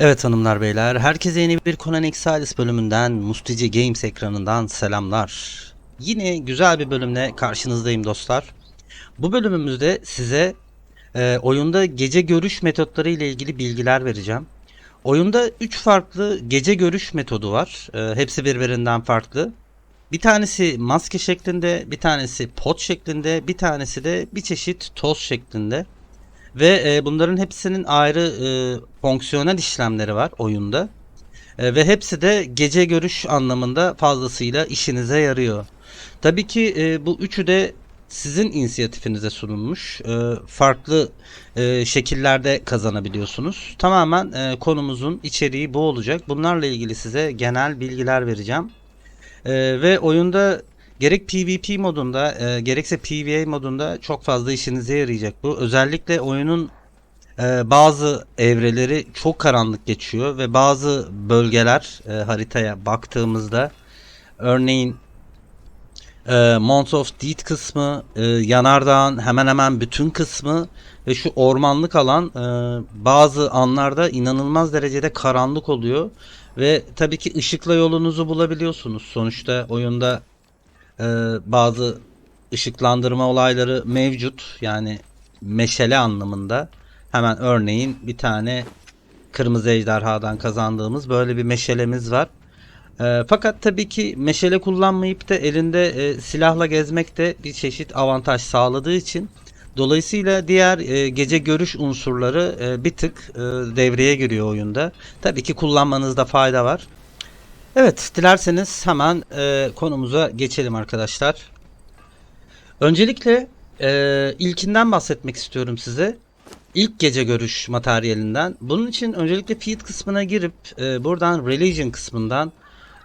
Evet hanımlar beyler, herkese yeni bir Conan Exiles bölümünden Mustici Games ekranından selamlar. Yine güzel bir bölümle karşınızdayım dostlar. Bu bölümümüzde size e, oyunda gece görüş metotları ile ilgili bilgiler vereceğim. Oyunda 3 farklı gece görüş metodu var. E, hepsi birbirinden farklı. Bir tanesi maske şeklinde, bir tanesi pot şeklinde, bir tanesi de bir çeşit toz şeklinde. Ve e, bunların hepsinin ayrı e, fonksiyonel işlemleri var oyunda. E, ve hepsi de gece görüş anlamında fazlasıyla işinize yarıyor. Tabii ki e, bu üçü de sizin inisiyatifinize sunulmuş. E, farklı e, şekillerde kazanabiliyorsunuz. Tamamen e, konumuzun içeriği bu olacak. Bunlarla ilgili size genel bilgiler vereceğim. E, ve oyunda Gerek PvP modunda e, gerekse PvE modunda çok fazla işinize yarayacak bu. Özellikle oyunun e, bazı evreleri çok karanlık geçiyor ve bazı bölgeler e, haritaya baktığımızda örneğin e, Mount of Death kısmı, e, yanardağın hemen hemen bütün kısmı ve şu ormanlık alan e, bazı anlarda inanılmaz derecede karanlık oluyor. Ve tabii ki ışıkla yolunuzu bulabiliyorsunuz. Sonuçta oyunda e, bazı ışıklandırma olayları mevcut. Yani meşale anlamında. Hemen örneğin bir tane kırmızı ejderhadan kazandığımız böyle bir meşalemiz var. E, fakat tabii ki meşale kullanmayıp da elinde e, silahla gezmek de bir çeşit avantaj sağladığı için dolayısıyla diğer e, gece görüş unsurları e, bir tık e, devreye giriyor oyunda. Tabii ki kullanmanızda fayda var. Evet, dilerseniz hemen e, konumuza geçelim arkadaşlar. Öncelikle e, ilkinden bahsetmek istiyorum size. İlk gece görüş materyalinden. Bunun için öncelikle feed kısmına girip e, buradan religion kısmından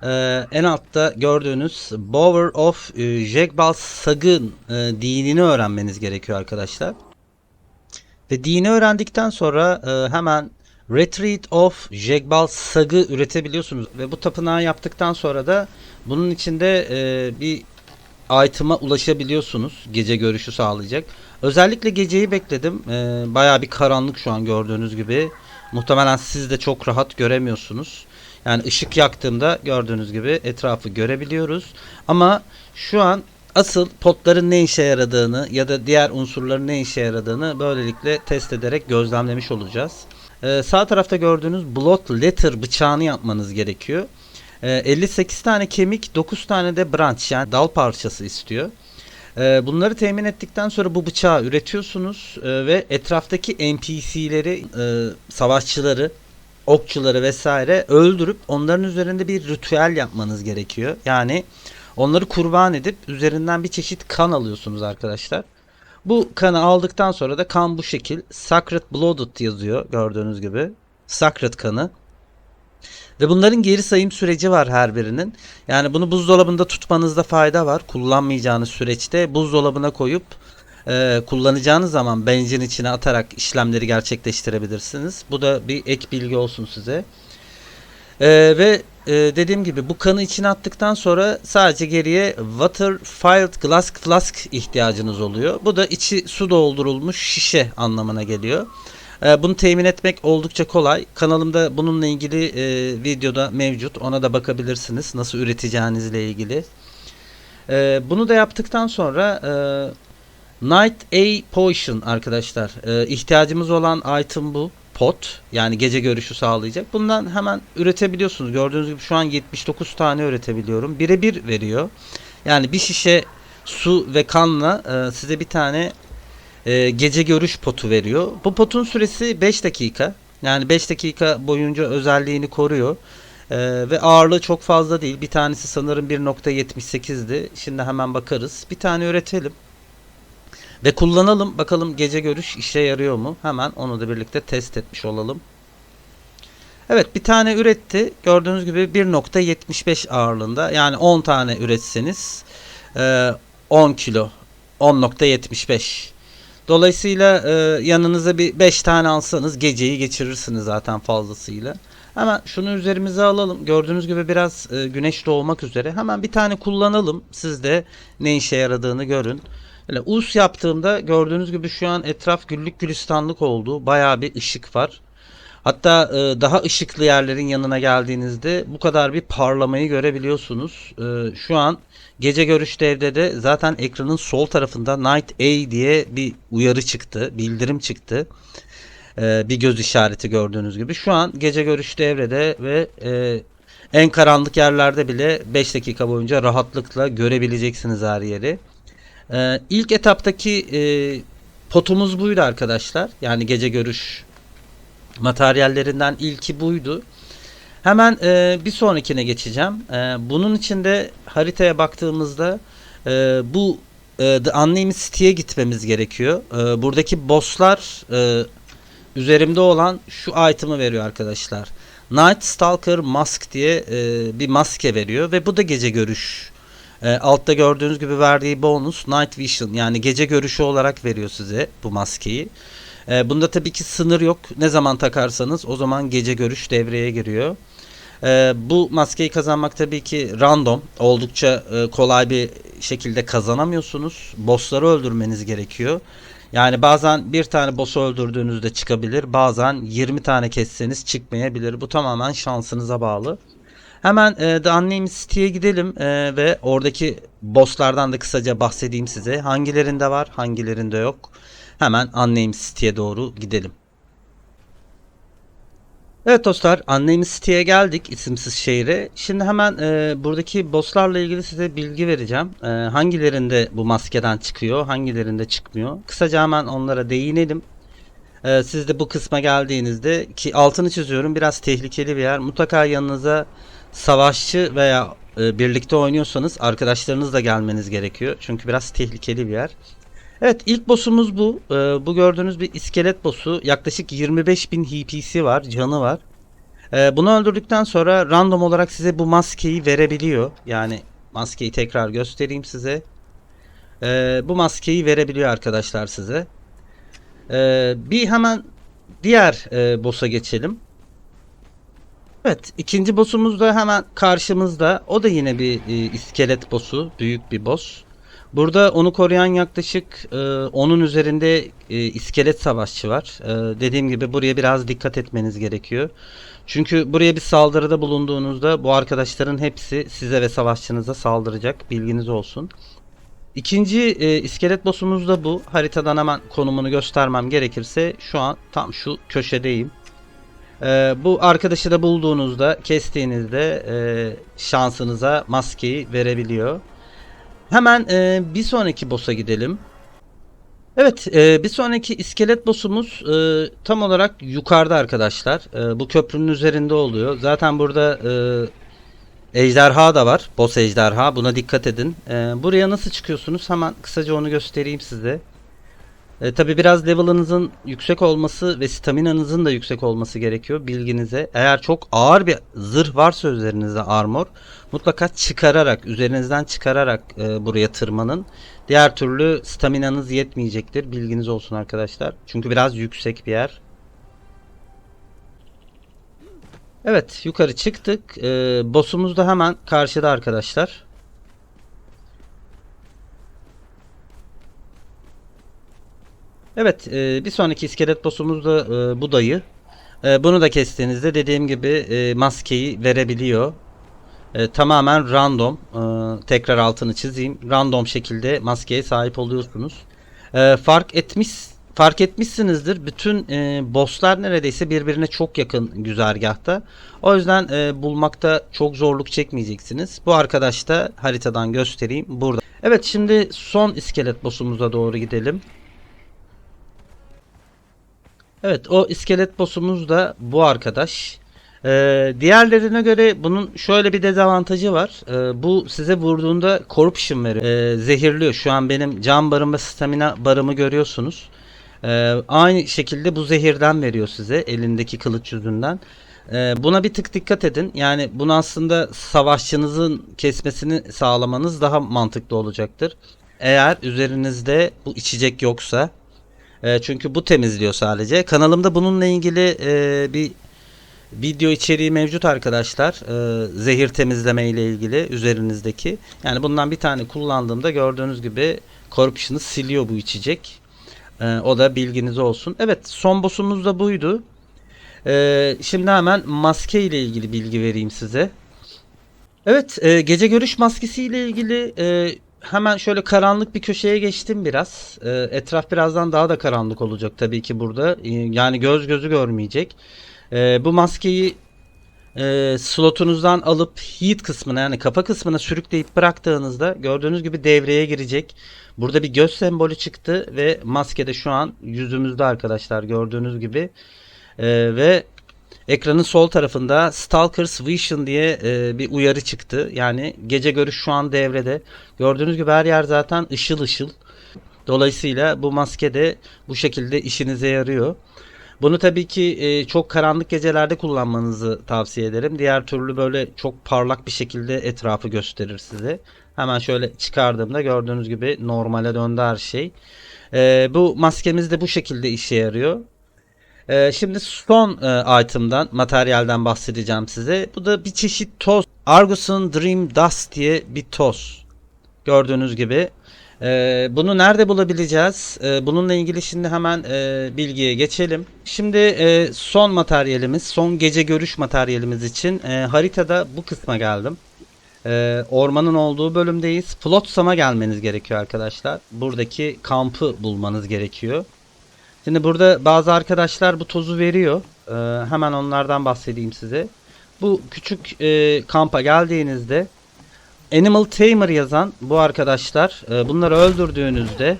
e, en altta gördüğünüz Bower of e, Jegbal Sag'ın e, dinini öğrenmeniz gerekiyor arkadaşlar. Ve dini öğrendikten sonra e, hemen Retreat of Jegbal Sag'ı üretebiliyorsunuz. Ve bu tapınağı yaptıktan sonra da bunun içinde e, bir item'a ulaşabiliyorsunuz. Gece görüşü sağlayacak. Özellikle geceyi bekledim. E, Baya bir karanlık şu an gördüğünüz gibi. Muhtemelen siz de çok rahat göremiyorsunuz. Yani ışık yaktığımda gördüğünüz gibi etrafı görebiliyoruz. Ama şu an asıl potların ne işe yaradığını ya da diğer unsurların ne işe yaradığını böylelikle test ederek gözlemlemiş olacağız. Ee, sağ tarafta gördüğünüz Blood Letter bıçağını yapmanız gerekiyor. Ee, 58 tane kemik, 9 tane de branch yani dal parçası istiyor. Ee, bunları temin ettikten sonra bu bıçağı üretiyorsunuz ee, ve etraftaki NPC'leri, e, savaşçıları, okçuları vesaire öldürüp onların üzerinde bir ritüel yapmanız gerekiyor. Yani onları kurban edip üzerinden bir çeşit kan alıyorsunuz arkadaşlar. Bu kanı aldıktan sonra da kan bu şekil. Sacred Blooded yazıyor gördüğünüz gibi. Sacred kanı. Ve bunların geri sayım süreci var her birinin. Yani bunu buzdolabında tutmanızda fayda var. Kullanmayacağınız süreçte buzdolabına koyup e, kullanacağınız zaman benzin içine atarak işlemleri gerçekleştirebilirsiniz. Bu da bir ek bilgi olsun size. E, ve e, dediğim gibi bu kanı içine attıktan sonra sadece geriye water filled glass flask ihtiyacınız oluyor. Bu da içi su doldurulmuş şişe anlamına geliyor. E, bunu temin etmek oldukça kolay. Kanalımda bununla ilgili e, videoda mevcut. Ona da bakabilirsiniz. Nasıl üreteceğinizle ilgili. E, bunu da yaptıktan sonra e, Night A Potion arkadaşlar. E, ihtiyacımız olan item bu pot yani gece görüşü sağlayacak. Bundan hemen üretebiliyorsunuz. Gördüğünüz gibi şu an 79 tane üretebiliyorum. Birebir veriyor. Yani bir şişe su ve kanla e, size bir tane e, gece görüş potu veriyor. Bu potun süresi 5 dakika. Yani 5 dakika boyunca özelliğini koruyor. E, ve ağırlığı çok fazla değil. Bir tanesi sanırım 1.78'di. Şimdi hemen bakarız. Bir tane üretelim. Ve kullanalım bakalım gece görüş işe yarıyor mu? Hemen onu da birlikte test etmiş olalım. Evet bir tane üretti. Gördüğünüz gibi 1.75 ağırlığında. Yani 10 tane üretseniz 10 kilo 10.75. Dolayısıyla yanınıza bir 5 tane alsanız geceyi geçirirsiniz zaten fazlasıyla. Hemen şunu üzerimize alalım. Gördüğünüz gibi biraz e, güneş doğmak üzere. Hemen bir tane kullanalım. Siz de ne işe yaradığını görün. Böyle us yaptığımda gördüğünüz gibi şu an etraf güllük gülistanlık oldu. Bayağı bir ışık var. Hatta e, daha ışıklı yerlerin yanına geldiğinizde bu kadar bir parlamayı görebiliyorsunuz. E, şu an gece görüş devde de zaten ekranın sol tarafında Night A diye bir uyarı çıktı, bildirim çıktı. E, bir göz işareti gördüğünüz gibi. Şu an gece görüş devrede ve e, en karanlık yerlerde bile 5 dakika boyunca rahatlıkla görebileceksiniz her yeri. E, ilk etaptaki e, potumuz buydu arkadaşlar. Yani gece görüş materyallerinden ilki buydu. Hemen e, bir sonrakine geçeceğim. E, bunun için de haritaya baktığımızda e, bu e, The Unnamed City'ye gitmemiz gerekiyor. E, buradaki bosslar e, üzerimde olan şu item'ı veriyor arkadaşlar. Night Stalker Mask diye e, bir maske veriyor ve bu da gece görüş. E, altta gördüğünüz gibi verdiği bonus Night Vision yani gece görüşü olarak veriyor size bu maskeyi. E, bunda tabii ki sınır yok. Ne zaman takarsanız o zaman gece görüş devreye giriyor. E, bu maskeyi kazanmak tabii ki random. Oldukça e, kolay bir şekilde kazanamıyorsunuz. Bossları öldürmeniz gerekiyor. Yani bazen bir tane boss'u öldürdüğünüzde çıkabilir. Bazen 20 tane kesseniz çıkmayabilir. Bu tamamen şansınıza bağlı. Hemen e, The Unnamed City'ye gidelim e, ve oradaki bosslardan da kısaca bahsedeyim size. Hangilerinde var, hangilerinde yok. Hemen Unnamed City'ye doğru gidelim. Evet dostlar, Unnamed City'ye geldik, isimsiz şehre. Şimdi hemen e, buradaki bosslarla ilgili size bilgi vereceğim. E, hangilerinde bu maskeden çıkıyor, hangilerinde çıkmıyor. Kısaca hemen onlara değinelim. E, siz de bu kısma geldiğinizde ki altını çiziyorum biraz tehlikeli bir yer. Mutlaka yanınıza savaşçı veya e, birlikte oynuyorsanız arkadaşlarınızla gelmeniz gerekiyor. Çünkü biraz tehlikeli bir yer. Evet ilk boss'umuz bu. Ee, bu gördüğünüz bir iskelet boss'u. Yaklaşık 25.000 HP'si var, canı var. Ee, bunu öldürdükten sonra random olarak size bu maskeyi verebiliyor. Yani maskeyi tekrar göstereyim size. Ee, bu maskeyi verebiliyor arkadaşlar size. Ee, bir hemen diğer e, boss'a geçelim. Evet, ikinci boss'umuz da hemen karşımızda. O da yine bir e, iskelet boss'u, büyük bir boss. Burada onu koruyan yaklaşık e, onun üzerinde e, iskelet savaşçı var. E, dediğim gibi buraya biraz dikkat etmeniz gerekiyor. Çünkü buraya bir saldırıda bulunduğunuzda bu arkadaşların hepsi size ve savaşçınıza saldıracak. Bilginiz olsun. İkinci e, iskelet boss'umuz da bu. Haritadan hemen konumunu göstermem gerekirse şu an tam şu köşedeyim. E, bu arkadaşı da bulduğunuzda kestiğinizde e, şansınıza maskeyi verebiliyor. Hemen e, bir sonraki boss'a gidelim. Evet, e, bir sonraki iskelet boss'umuz e, tam olarak yukarıda arkadaşlar. E, bu köprünün üzerinde oluyor. Zaten burada e, ejderha da var. Boss ejderha. Buna dikkat edin. E, buraya nasıl çıkıyorsunuz? Hemen kısaca onu göstereyim size. E, Tabi biraz level'ınızın yüksek olması ve staminanızın da yüksek olması gerekiyor bilginize. Eğer çok ağır bir zırh varsa üzerinizde armor mutlaka çıkararak üzerinizden çıkararak e, buraya tırmanın. Diğer türlü staminanız yetmeyecektir bilginiz olsun arkadaşlar. Çünkü biraz yüksek bir yer. Evet yukarı çıktık. E, boss'umuz da hemen karşıda arkadaşlar. Evet e, bir sonraki iskelet boss'umuz da e, bu dayı. E, bunu da kestiğinizde dediğim gibi e, maskeyi verebiliyor. E, tamamen random. E, tekrar altını çizeyim. Random şekilde maskeye sahip oluyorsunuz. E, fark etmiş fark etmişsinizdir. Bütün e, bosslar neredeyse birbirine çok yakın güzergahta. O yüzden e, bulmakta çok zorluk çekmeyeceksiniz. Bu arkadaş da haritadan göstereyim burada. Evet şimdi son iskelet boss'umuza doğru gidelim. Evet o iskelet boss'umuz da bu arkadaş. Ee, diğerlerine göre bunun şöyle bir dezavantajı var. Ee, bu size vurduğunda corruption veriyor. Ee, zehirliyor. Şu an benim can barım ve stamina barımı görüyorsunuz. Ee, aynı şekilde bu zehirden veriyor size elindeki kılıç yüzünden. Ee, buna bir tık dikkat edin. Yani bunu aslında savaşçınızın kesmesini sağlamanız daha mantıklı olacaktır. Eğer üzerinizde bu içecek yoksa e, çünkü bu temizliyor sadece. Kanalımda bununla ilgili e, bir video içeriği mevcut arkadaşlar. Ee, zehir temizleme ile ilgili üzerinizdeki. Yani bundan bir tane kullandığımda gördüğünüz gibi corruption'ı siliyor bu içecek. Ee, o da bilginiz olsun. Evet son boss'umuz da buydu. Ee, şimdi hemen maske ile ilgili bilgi vereyim size. Evet, e, gece görüş maskesi ile ilgili e, hemen şöyle karanlık bir köşeye geçtim biraz. E, etraf birazdan daha da karanlık olacak tabii ki burada. E, yani göz gözü görmeyecek. E, bu maskeyi e, slotunuzdan alıp heat kısmına yani kafa kısmına sürükleyip bıraktığınızda gördüğünüz gibi devreye girecek. Burada bir göz sembolü çıktı ve maskede şu an yüzümüzde arkadaşlar gördüğünüz gibi. E, ve Ekranın sol tarafında Stalker's Vision diye e, bir uyarı çıktı. Yani gece görüş şu an devrede. Gördüğünüz gibi her yer zaten ışıl ışıl. Dolayısıyla bu maske de bu şekilde işinize yarıyor. Bunu tabii ki e, çok karanlık gecelerde kullanmanızı tavsiye ederim. Diğer türlü böyle çok parlak bir şekilde etrafı gösterir size. Hemen şöyle çıkardığımda gördüğünüz gibi normale döndü her şey. E, bu maskemiz de bu şekilde işe yarıyor. Ee, şimdi son e, item'dan, materyalden bahsedeceğim size. Bu da bir çeşit toz. Argus'un Dream Dust diye bir toz. Gördüğünüz gibi. Ee, bunu nerede bulabileceğiz? Ee, bununla ilgili şimdi hemen e, bilgiye geçelim. Şimdi e, son materyalimiz, son gece görüş materyalimiz için e, haritada bu kısma geldim. E, ormanın olduğu bölümdeyiz. Flotsam'a gelmeniz gerekiyor arkadaşlar. Buradaki kampı bulmanız gerekiyor. Şimdi burada bazı arkadaşlar bu tozu veriyor. Ee, hemen onlardan bahsedeyim size. Bu küçük e, kampa geldiğinizde Animal Tamer yazan bu arkadaşlar e, bunları öldürdüğünüzde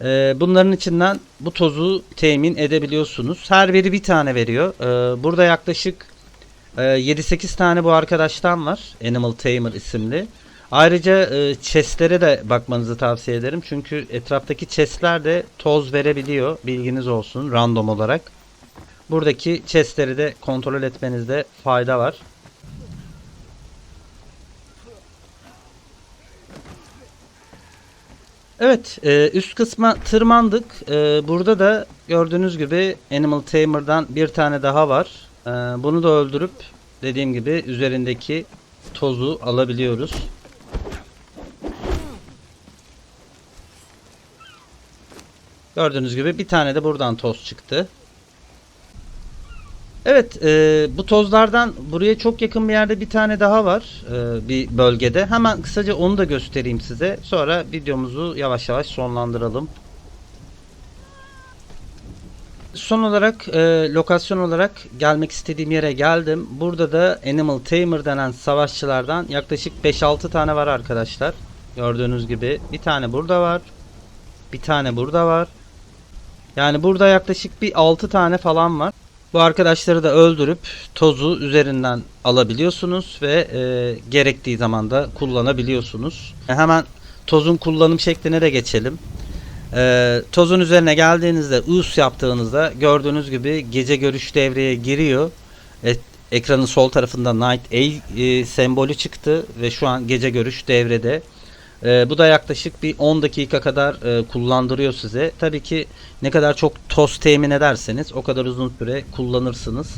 e, bunların içinden bu tozu temin edebiliyorsunuz. Her biri bir tane veriyor. E, burada yaklaşık e, 7-8 tane bu arkadaştan var. Animal Tamer isimli. Ayrıca e, chestlere de bakmanızı tavsiye ederim. Çünkü etraftaki chestler de toz verebiliyor. Bilginiz olsun random olarak. Buradaki chestleri de kontrol etmenizde fayda var. Evet, e, üst kısma tırmandık. E, burada da gördüğünüz gibi Animal Tamer'dan bir tane daha var. E, bunu da öldürüp dediğim gibi üzerindeki tozu alabiliyoruz. Gördüğünüz gibi bir tane de buradan toz çıktı. Evet e, bu tozlardan buraya çok yakın bir yerde bir tane daha var e, bir bölgede. Hemen kısaca onu da göstereyim size. Sonra videomuzu yavaş yavaş sonlandıralım. Son olarak e, lokasyon olarak gelmek istediğim yere geldim. Burada da Animal Tamer denen savaşçılardan yaklaşık 5-6 tane var arkadaşlar. Gördüğünüz gibi bir tane burada var. Bir tane burada var. Yani burada yaklaşık bir 6 tane falan var. Bu arkadaşları da öldürüp tozu üzerinden alabiliyorsunuz ve e, gerektiği zaman da kullanabiliyorsunuz. Hemen tozun kullanım şekline de geçelim. E, tozun üzerine geldiğinizde us yaptığınızda gördüğünüz gibi gece görüş devreye giriyor. E, ekranın sol tarafında Night A e, sembolü çıktı ve şu an gece görüş devrede. E, bu da yaklaşık bir 10 dakika kadar e, kullandırıyor size. Tabii ki ne kadar çok toz temin ederseniz o kadar uzun süre kullanırsınız.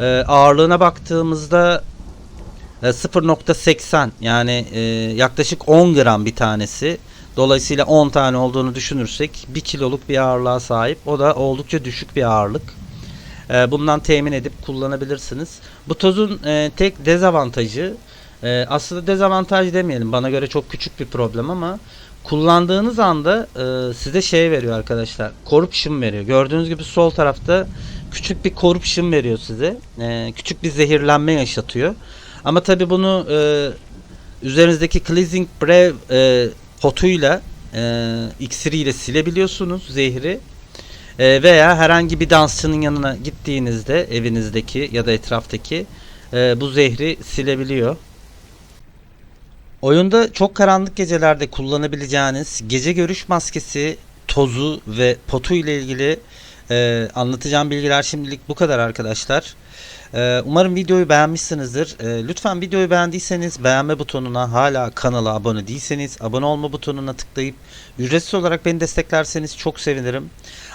E, ağırlığına baktığımızda e, 0.80 yani e, yaklaşık 10 gram bir tanesi. Dolayısıyla 10 tane olduğunu düşünürsek 1 kiloluk bir ağırlığa sahip. O da oldukça düşük bir ağırlık. E, bundan temin edip kullanabilirsiniz. Bu tozun e, tek dezavantajı e, aslında dezavantaj demeyelim. Bana göre çok küçük bir problem ama kullandığınız anda e, size şey veriyor arkadaşlar. Corruption veriyor. Gördüğünüz gibi sol tarafta küçük bir corruption veriyor size. E, küçük bir zehirlenme yaşatıyor. Ama tabi bunu e, üzerinizdeki cleansing brev e, potuyla e, iksiriyle silebiliyorsunuz zehri. E, veya herhangi bir dansçının yanına gittiğinizde evinizdeki ya da etraftaki e, bu zehri silebiliyor. Oyunda çok karanlık gecelerde kullanabileceğiniz gece görüş maskesi, tozu ve potu ile ilgili e, anlatacağım bilgiler şimdilik bu kadar arkadaşlar. Ee, umarım videoyu beğenmişsinizdir. Ee, lütfen videoyu beğendiyseniz beğenme butonuna hala kanala abone değilseniz abone olma butonuna tıklayıp ücretsiz olarak beni desteklerseniz çok sevinirim.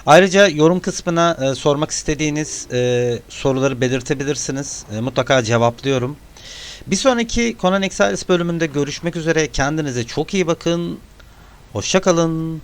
Ayrıca yorum kısmına e, sormak istediğiniz e, soruları belirtebilirsiniz. E, mutlaka cevaplıyorum. Bir sonraki Conan Exiles bölümünde görüşmek üzere. Kendinize çok iyi bakın. Hoşçakalın.